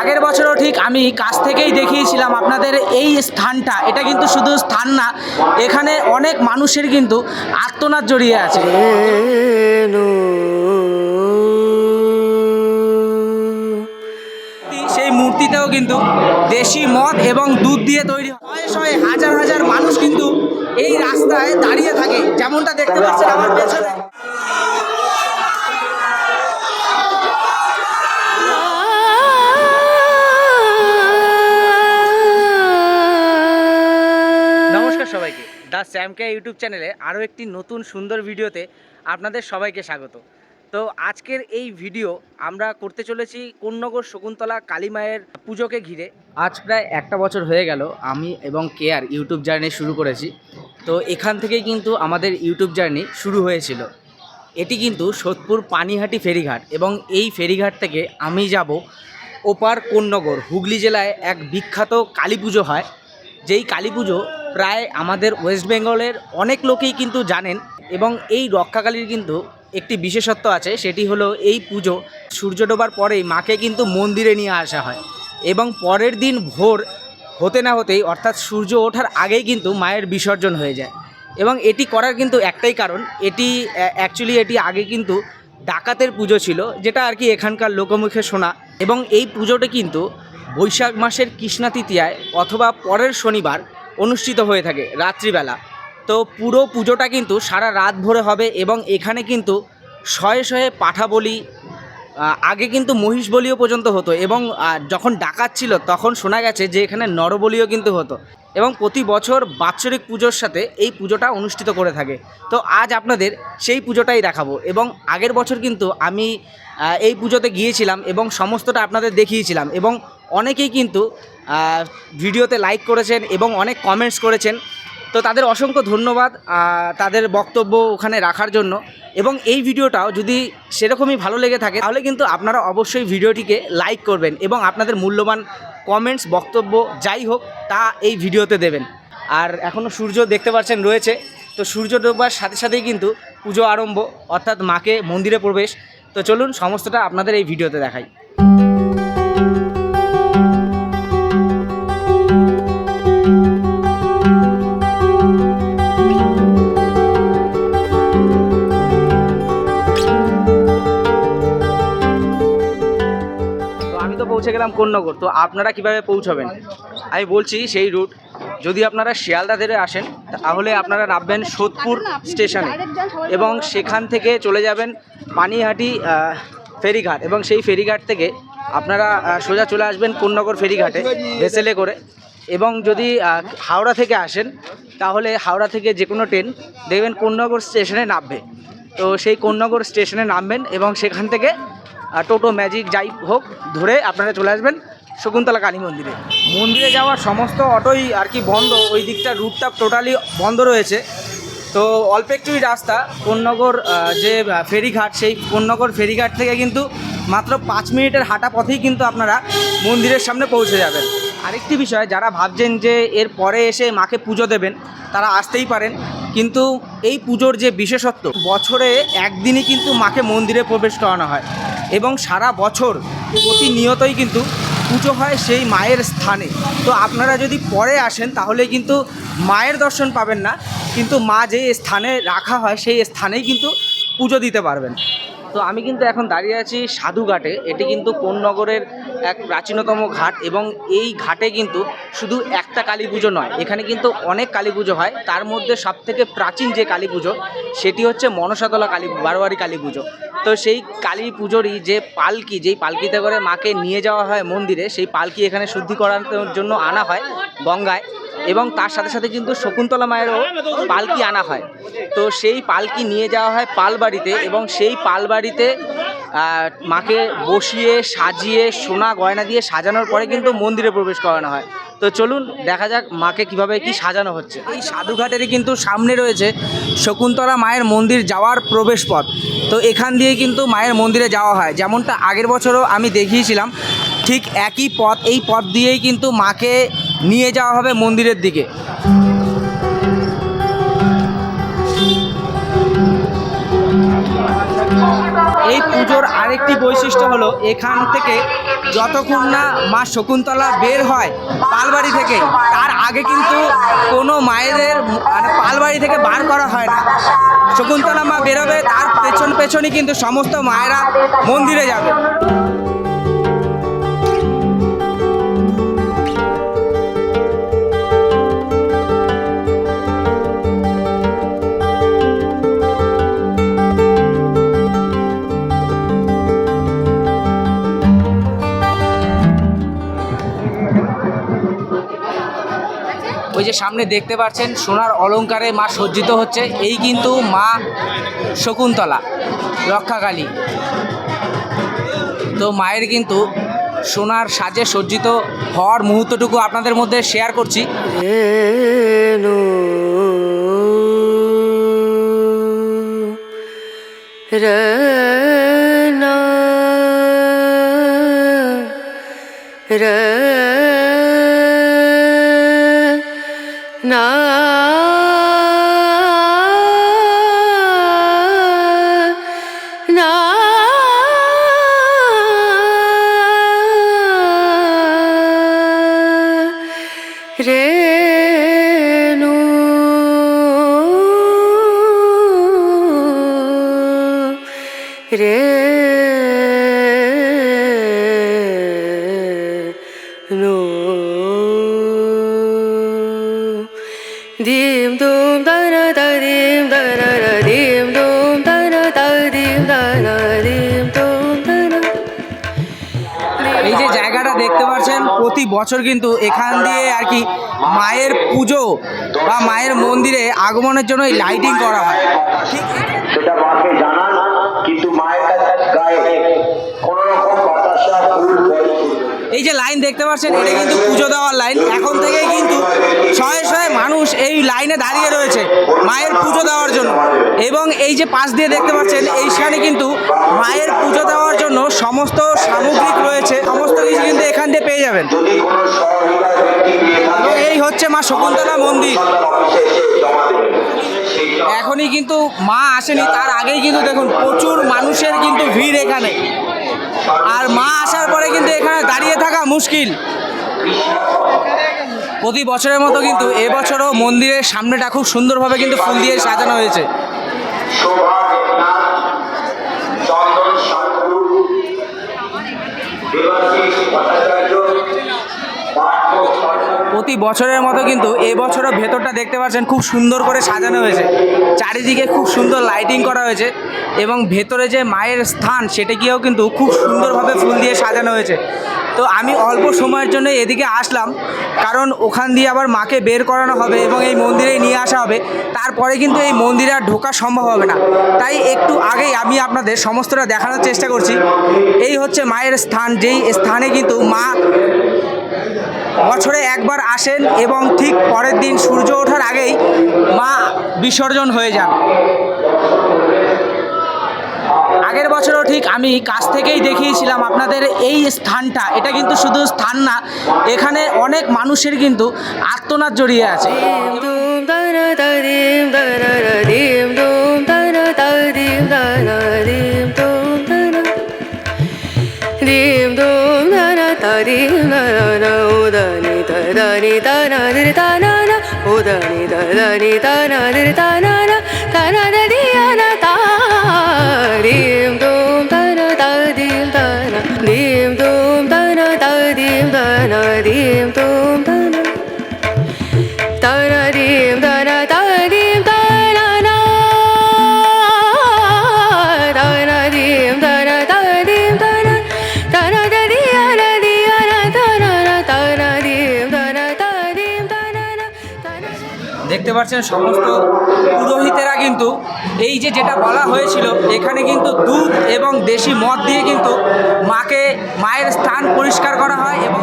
আগের বছরও ঠিক আমি কাছ থেকেই দেখিয়েছিলাম আপনাদের এই স্থানটা। এটা কিন্তু শুধু স্থান না, এখানে অনেক মানুষের কিন্তু আত্মনাদ জড়িয়ে আছে। সেই মূর্তিটাও কিন্তু দেশি মদ এবং দুধ দিয়ে তৈরি হয়। শয়ে হাজার হাজার মানুষ কিন্তু এই রাস্তায় দাঁড়িয়ে থাকে, যেমনটা দেখতে পাচ্ছেন আমার পেছনে। নমস্কার সবাইকে। দ্য স্যামকে ইউটিউব চ্যানেলে আরও একটি নতুন সুন্দর ভিডিওতে আপনাদের সবাইকে স্বাগত। তো আজকের এই ভিডিও আমরা করতে চলেছি কোন্নগর শকুন্তলা কালী মায়ের পুজোকে ঘিরে। আজ প্রায় একটা বছর হয়ে গেল আমি এবং কেয়ার ইউটিউব জার্নি শুরু করেছি। তো এখান থেকেই কিন্তু আমাদের ইউটিউব জার্নি শুরু হয়েছিল। এটি কিন্তু সোদপুর পানিহাটি ফেরিঘাট এবং এই ফেরিঘাট থেকে আমি যাব ওপার কোন্নগর, হুগলি জেলায় এক বিখ্যাত কালী পুজো হয়। যেই কালী পুজো প্রায় আমাদের ওয়েস্ট বেঙ্গলের অনেক লোকেই কিন্তু জানেন এবং এই রক্ষাকালীর কিন্তু একটি বিশেষত্ব আছে, সেটি হলো এই পুজো সূর্য ডোবার পরেই মাকে কিন্তু মন্দিরে নিয়ে আসা হয় এবং পরের দিন ভোর হতে না হতেই অর্থাৎ সূর্য ওঠার আগেই কিন্তু মায়ের বিসর্জন হয়ে যায় এবং এটি করার কিন্তু একটাই কারণ, এটি অ্যাকচুয়ালি এটি আগে কিন্তু ডাকাতের পুজো ছিল, যেটা আর কি এখানকার লোকমুখে শোনা এবং এই পুজোটা কিন্তু বৈশাখ মাসের কৃষ্ণা তৃতীয়ায় অথবা পরের শনিবার অনুষ্ঠিত হয়ে থাকে রাত্রিবেলা। তো পুরো পুজোটা কিন্তু সারা রাত ভরে হবে এবং এখানে কিন্তু শয়ে শয়ে পাঠা বলি আগে কিন্তু মহিষ বলিও পর্যন্ত হতো এবং যখন ডাকাত ছিল তখন শোনা গেছে যে এখানে নরবলিও কিন্তু হতো এবং প্রতি বছর বাৎসরিক পুজোর সাথে এই পুজোটা অনুষ্ঠিত করে থাকে। তো আজ আপনাদের সেই পুজোটাই দেখাবো এবং আগের বছর কিন্তু আমি এই পুজোতে গিয়েছিলাম এবং সমস্তটা আপনাদের দেখিয়েছিলাম এবং অনেকেই কিন্তু ভিডিওতে লাইক করেছেন এবং অনেক কমেন্টস করেছেন। তো তাদের অসংখ্য ধন্যবাদ তাদের বক্তব্য ওখানে রাখার জন্য। এবং এই ভিডিওটাও যদি সেরকমই ভালো লেগে থাকে, তাহলে কিন্তু আপনারা অবশ্যই ভিডিওটিকে লাইক করবেন এবং আপনাদের মূল্যবান কমেন্টস বক্তব্য যাই হোক, তা এই ভিডিওতে দেবেন। আর এখনও সূর্য দেখতে পাচ্ছেন রয়েছে, তো সূর্য ডোবার সাথে সাথেই কিন্তু পুজো আরম্ভ, অর্থাৎ মাকে মন্দিরে প্রবেশ। তো চলুন সমস্তটা আপনাদের এই ভিডিওতে দেখাই। গেলাম কোন্নগর? তো আপনারা কীভাবে পৌঁছাবেন? আমি বলছি সেই রুট যদি আপনারা শিয়ালদা ধরে আসেন তাহলে আপনারা নামবেন সোদপুর স্টেশনে। এবং সেখান থেকে চলে যাবেন পানিহাটি ফেরিঘাট। এবং সেই ফেরিঘাট থেকে আপনারা সোজা চলে আসবেন কোন্নগর ফেরিঘাটে ভেসেলে করে। এবং যদি হাওড়া থেকে আসেন তাহলে হাওড়া থেকে যে কোনো ট্রেন দেখবেন কোন্নগর স্টেশনে নামবে। তো সেই কোন্নগর স্টেশনে নামবেন এবং সেখান থেকে টোটো ম্যাজিক যাই হোক, ধরে আপনারা চলে আসবেন শকুন্তলা কালী মন্দিরে। মন্দিরে যাওয়ার সমস্ত অটোই আর কি বন্ধ, ওই দিকটা রুটটা টোটালি বন্ধ রয়েছে। তো অল্প একটুই রাস্তা, কোন্নগর যে ফেরিঘাট, সেই কোন্নগর ফেরিঘাট থেকে কিন্তু মাত্র পাঁচ মিনিটের হাঁটা পথেই কিন্তু আপনারা মন্দিরের সামনে পৌঁছে যাবেন। আরেকটি বিষয়, যারা ভাবছেন যে এর পরে এসে মাকে পুজো দেবেন, তারা আসতেই পারেন। কিন্তু এই পুজোর যে বিশেষত্ব, বছরে একদিনই কিন্তু মাকে মন্দিরে প্রবেশ করানো হয়। এবং সারা বছর প্রতিনিয়তই কিন্তু পুজো হয় সেই মায়ের স্থানে। তো আপনারা যদি পরে আসেন, তাহলে কিন্তু মায়ের দর্শন পাবেন না। কিন্তু মা যে স্থানে রাখা হয়, সেই স্থানেই কিন্তু পুজো দিতে পারবেন। তো আমি কিন্তু এখন দাঁড়িয়ে আছি সাধুঘাটে এটি কিন্তু কোন নগরের এক প্রাচীনতম ঘাট এবং এই ঘাটে কিন্তু শুধু একটা কালী পুজো নয়, এখানে কিন্তু অনেক কালী পুজো হয়। তার মধ্যে সবথেকে প্রাচীন যে কালী পুজো, সেটি হচ্ছে মনসাতলা কালী, বারোয়ারি কালী পুজো। তো সেই কালী পুজোরই যে পালকি, যেই পালকিতে করে মাকে নিয়ে যাওয়া হয় মন্দিরে, সেই পালকি এখানে শুদ্ধি করানোর জন্য আনা হয় গঙ্গায় এবং তার সাথে সাথে কিন্তু শকুন্তলা মায়েরও পালকি আনা হয়। তো সেই পালকি নিয়ে যাওয়া হয় পালবাড়িতে এবং সেই পালবাড়িতে মাকে বসিয়ে, সাজিয়ে, সোনা গয়না দিয়ে সাজানোর পরে কিন্তু মন্দিরে প্রবেশ করানো হয়। তো চলুন, দেখা যাক মাকে কীভাবে কি সাজানো হচ্ছে। এই সাধুঘাটেরই কিন্তু সামনে রয়েছে শকুন্তলা মায়ের মন্দির যাওয়ার প্রবেশ পথ। তো এখান দিয়ে কিন্তু মায়ের মন্দিরে যাওয়া হয়। যেমনটা আগের বছরও আমি দেখিয়েছিলাম, ঠিক একই পথ, এই পথ দিয়েই কিন্তু মাকে নিয়ে যাওয়া হবে মন্দিরের দিকে। এই পুজোর আরেকটি বৈশিষ্ট্য হলো এখান থেকে যতক্ষণ না মা শকুন্তলা বের হয় পালবাড়ি থেকে, তার আগে কিন্তু কোনো মায়েদের পালবাড়ি থেকে বার করা হয় না। শকুন্তলা মা বেরোবে, তার পেছন পেছনই কিন্তু সমস্ত মায়েরা মন্দিরে যাবে। যে সামনে দেখতে পাচ্ছেন, সোনার অলংকারে মা সজ্জিত হচ্ছে। এই কিন্তু মা শকুন্তলা, রক্ষাকালী। তো মায়ের কিন্তু সোনার সাজে সজ্জিত হওয়ার মুহূর্তটুকু আপনাদের মধ্যে শেয়ার করছি। রেণু রে। নো। দিম দুম দানা দা দিম দানা রা দিম দুম দানা দা দিম দানা দিম দুম দানা এই যে জায়গাটা দেখতে পাচ্ছেন প্রতি বছর কিন্তু এখান দিয়ে আর কি মায়ের পুজো বা মায়ের মন্দিরে আগমনের জন্য এই লাইটিং করা হয়। ঠিক সেটা এই যে লাইন দেখতে পাচ্ছেন, এটা কিন্তু পুজো দেওয়ার লাইন। এখন থেকেই কিন্তু শয়ে শয়ে মানুষ এই লাইনে দাঁড়িয়ে রয়েছে, মায়ের পুজো দেওয়ার জন্য। এবং এই যে পাশ দিয়ে দেখতে পাচ্ছেন, এইখানে কিন্তু মায়ের পুজো দেওয়ার জন্য সমস্ত সামগ্রিক রয়েছে, সমস্ত কিছু কিন্তু এখান দিয়ে পেয়ে যাবেন। এই হচ্ছে মা শকুন্তলা মন্দির। এখনই কিন্তু মা আসেনি, তার আগেই কিন্তু দেখুন প্রচুর মানুষের কিন্তু ভিড় এখানে। আর মা আসার পরে কিন্তু এখানে দাঁড়িয়ে থাকা মুশকিল। প্রতি বছরের মতো কিন্তু এবছরও মন্দিরের সামনেটা খুব সুন্দরভাবে কিন্তু ফুল দিয়ে সাজানো হয়েছে। প্রতি বছরের মতো কিন্তু এবছরও ভেতরটা দেখতে পাচ্ছেন খুব সুন্দর করে সাজানো হয়েছে। চারিদিকে খুব সুন্দর লাইটিং করা হয়েছে এবং ভেতরে যে মায়ের স্থান সেটাকেও কিন্তু খুব সুন্দরভাবে ফুল দিয়ে সাজানো হয়েছে। তো আমি অল্প সময়ের জন্য এদিকে আসলাম, কারণ ওখান দিয়ে আবার মাকে বের করানো হবে এবং এই মন্দিরে নিয়ে আসা হবে। তারপরে কিন্তু এই মন্দিরে আর ঢোকা সম্ভব হবে না। তাই একটু আগেই আমি আপনাদের সমস্তটা দেখানোর চেষ্টা করছি। এই হচ্ছে মায়ের স্থান, যেই স্থানে কিন্তু মা বছরে একবার আসেন এবং ঠিক পরের দিন সূর্য ওঠার আগেই মা বিসর্জন হয়ে যান। আগের বছরও ঠিক আমি কাছ থেকেই দেখিয়েছিলাম আপনাদের এই স্থানটা। এটা কিন্তু শুধু স্থান না, এখানে অনেক মানুষের কিন্তু আত্মনাদ জড়িয়ে আছে। ri na na uda ni da da ni na ri na na uda ni na ri na দেখতে পাচ্ছেন সমস্ত পুরোহিতেরা কিন্তু এই যে যেটা বলা হয়েছিল, এখানে কিন্তু দুধ এবং দেশি মদ দিয়ে কিন্তু মাকে, মায়ের স্থান পরিষ্কার করা হয় এবং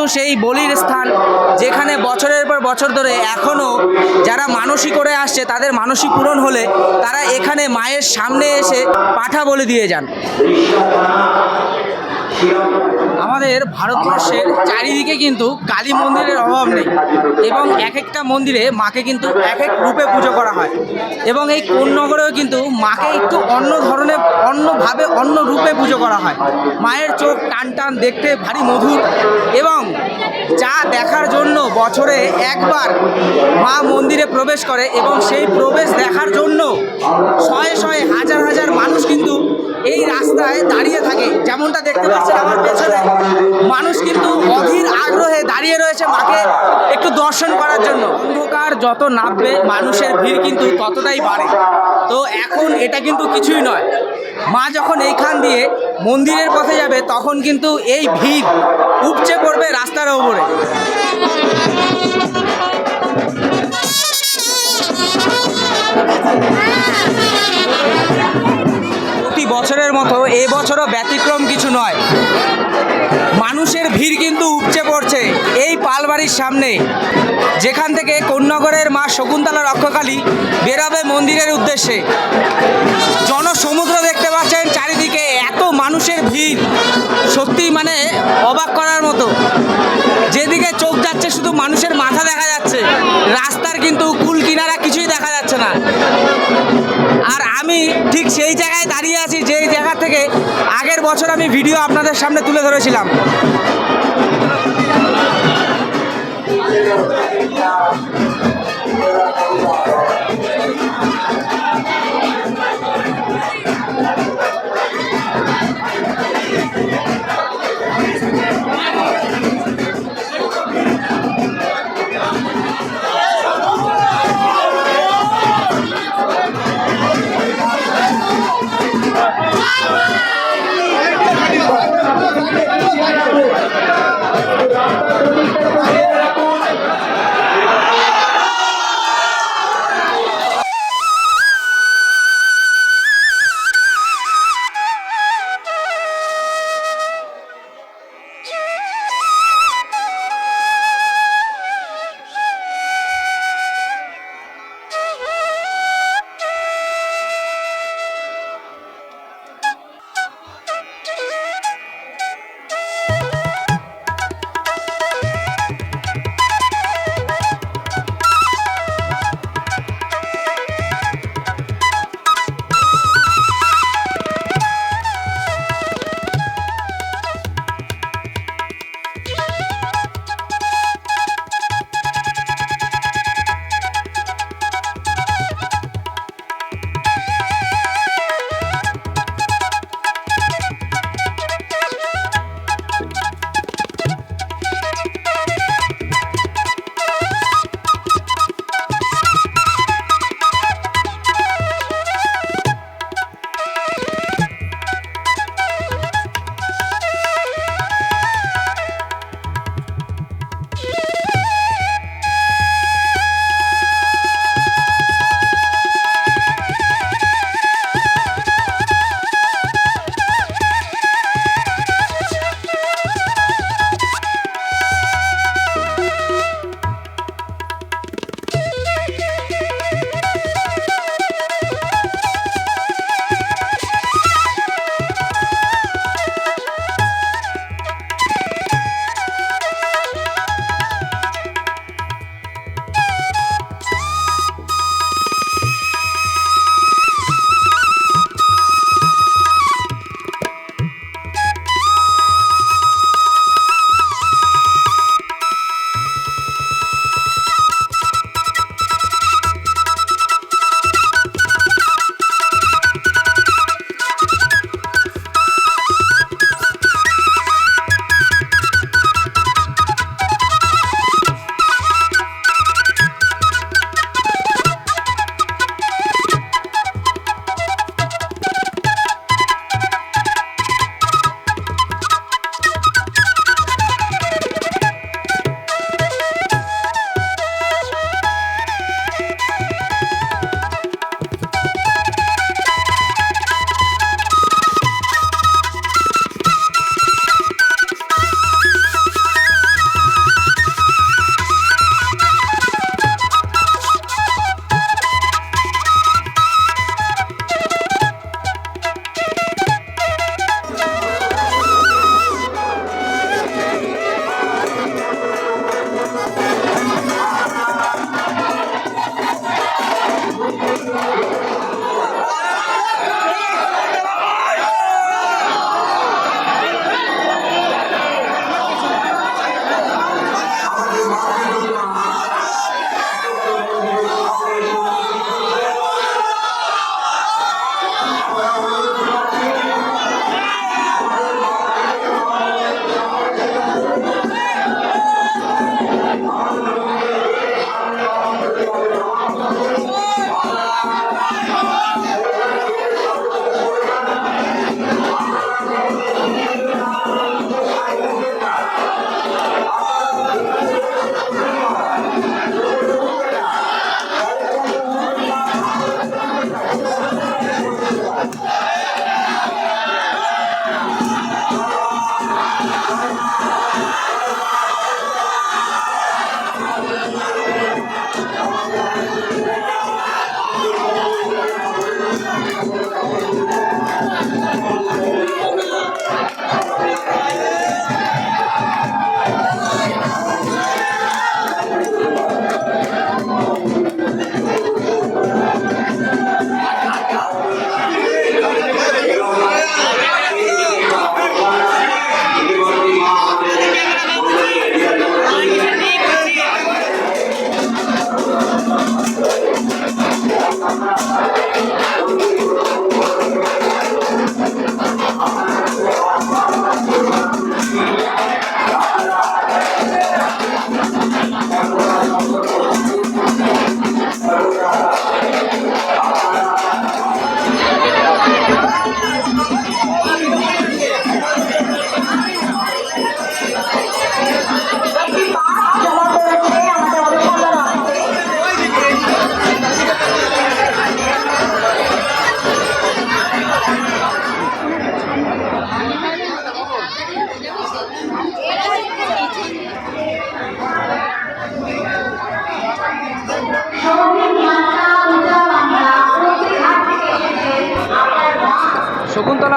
কিন্তু সেই বলির স্থান যেখানে বছরের পর বছর ধরে এখনও যারা মানসিক করে আসছে, তাদের মানসিক পূরণ হলে তারা এখানে মায়ের সামনে এসে পাঠা বলে দিয়ে যান। আমাদের ভারতবর্ষের চারিদিকে কিন্তু কালী মন্দিরের অভাব নেই এবং এক একটা মন্দিরে মাকে কিন্তু এক এক রূপে পুজো করা হয় এবং এই কোন্নগরেও কিন্তু মাকে একটু অন্য ধরনের, অন্যভাবে, অন্য রূপে পুজো করা হয়। মায়ের চোখ টান টান, দেখতে ভারী মধুর এবং যা দেখার জন্য বছরে একবার মা মন্দিরে প্রবেশ করে এবং সেই প্রবেশ দেখার জন্য শয়ে শয়ে এই রাস্তায় দাঁড়িয়ে থাকে। যেমনটা দেখতে পাচ্ছেন আমার পেছনে, মানুষ কিন্তু অধীর আগ্রহে দাঁড়িয়ে রয়েছে মাকে একটু দর্শন করার জন্য। অন্ধকার যত নামবে, মানুষের ভিড় কিন্তু ততটাই বাড়ে। তো এখন এটা কিন্তু কিছুই নয়। মা যখন এইখান দিয়ে মন্দিরের পথে যাবে, তখন কিন্তু এই ভিড় উপচে পড়বে রাস্তার ওপরে। প্রতি বছরের মতো এ বছরও ব্যতিক্রম কিছু নয়। মানুষের ভিড় কিন্তু উপচে পড়ছে এই পালবাড়ির সামনে। যেখান থেকে কোন্নগরের মা শকুন্তলা রক্ষকালী বেরাবে মন্দিরের উদ্দেশ্যে। জনসমুদ্র দেখতে পাচ্ছেন চারিদিকে এত মানুষের ভিড়। সত্যি মানে অবাক করার মতো। যেদিকে চোখ যাচ্ছে শুধু মানুষের মাথা দেখা যাচ্ছে। রাস্তার কিন্তু কুল কিনারা কিছুই দেখা যাচ্ছে না। আমি ঠিক সেই জায়গায় দাঁড়িয়ে আছি, যেই জায়গা থেকে আগের বছর আমি ভিডিও আপনাদের সামনে তুলে ধরেছিলাম।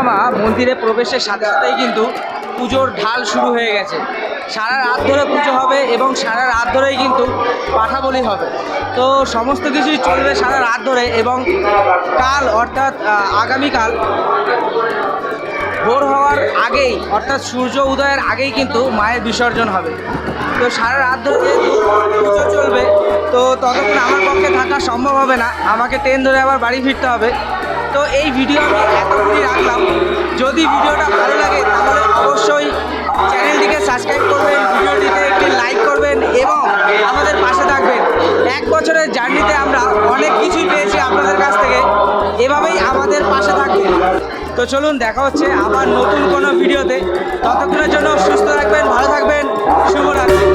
মা মন্দিরে প্রবেশের সাথে সাথেই কিন্তু পুজোর ঢাল শুরু হয়ে গেছে। সারা রাত ধরে পুজো হবে এবং সারা রাত ধরেই কিন্তু পাঠা বলি হবে। তো সমস্ত কিছুই চলবে সারা রাত ধরে এবং কাল অর্থাৎ আগামীকাল ভোর হওয়ার আগেই, অর্থাৎ সূর্য উদয়ের আগেই কিন্তু মায়ের বিসর্জন হবে। তো সারা রাত ধরে যেহেতু পুজো চলবে, তো ততক্ষণ আমার পক্ষে থাকা সম্ভব হবে না। আমাকে ট্রেন ধরে আবার বাড়ি ফিরতে হবে। তো এই ভিডিও আমি এতক্ষণই রাখলাম। যদি ভিডিওটা ভালো লাগে, তাহলে অবশ্যই চ্যানেলটিকে সাবস্ক্রাইব করবেন, ভিডিওটিতে একটি লাইক করবেন এবং আমাদের পাশে থাকবেন। এক বছরের জার্নিতে আমরা অনেক কিছুই পেয়েছি আপনাদের কাছ থেকে। এভাবেই আমাদের পাশে থাকবেন। তো চলুন, দেখা হচ্ছে আবার নতুন কোনো ভিডিওতে। ততক্ষণের জন্য সুস্থ থাকবেন, ভালো থাকবেন। শুভরাত্রি।